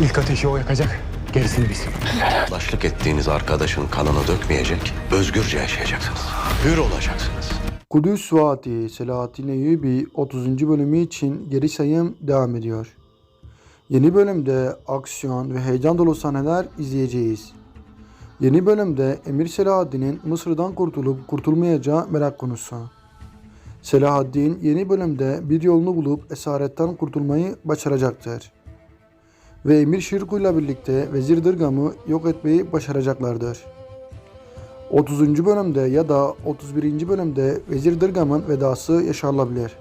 İlk ateşi o yakacak. Gerisini biz. Başlık ettiğiniz arkadaşın kanını dökmeyecek, özgürce yaşayacaksınız. Hür olacaksınız. Kudüs Vaati Selahattin Eyyubi 30. bölümü için geri sayım devam ediyor. Yeni bölümde aksiyon ve heyecan dolu sahneler izleyeceğiz. Yeni bölümde Emir Selahaddin'in Mısır'dan kurtulup kurtulmayacağı merak konusu. Selahaddin yeni bölümde bir yolunu bulup esaretten kurtulmayı başaracaktır. Ve Emir Şirku ile birlikte Vezir Dırgam'ı yok etmeyi başaracaklardır. 30. bölümde ya da 31. bölümde Vezir Dırgam'ın vedası yaşanılabilir.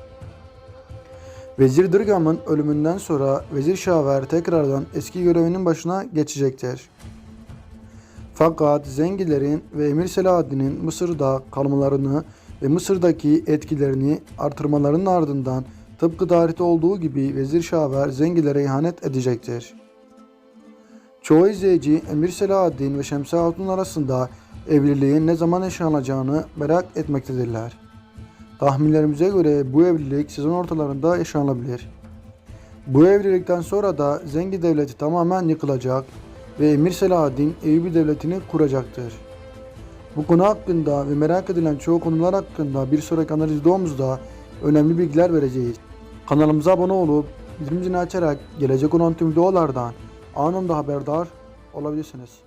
Vezir Dırgam'ın ölümünden sonra Vezir Şaver tekrardan eski görevinin başına geçecektir. Fakat Zengilerin ve Emir Selahaddin'in Mısır'da kalmalarını ve Mısır'daki etkilerini artırmalarının ardından tıpkı tarihte olduğu gibi Vezir Şaver Zengilere ihanet edecektir. Çoğu izleyici Emir Selahaddin ve Şemsi Hatun arasında evliliğin ne zaman yaşanacağını merak etmektedirler. Tahminlerimize göre bu evlilik sezon ortalarında yaşanabilir. Bu evlilikten sonra da Zengi Devleti tamamen yıkılacak ve Emir Selahaddin Eyyubi Devleti'ni kuracaktır. Bu konu hakkında ve merak edilen çoğu konular hakkında bir sonraki analiz videomuzda önemli bilgiler vereceğiz. Kanalımıza abone olup zilini açarak gelecek olan tüm videolardan anında haberdar olabilirsiniz.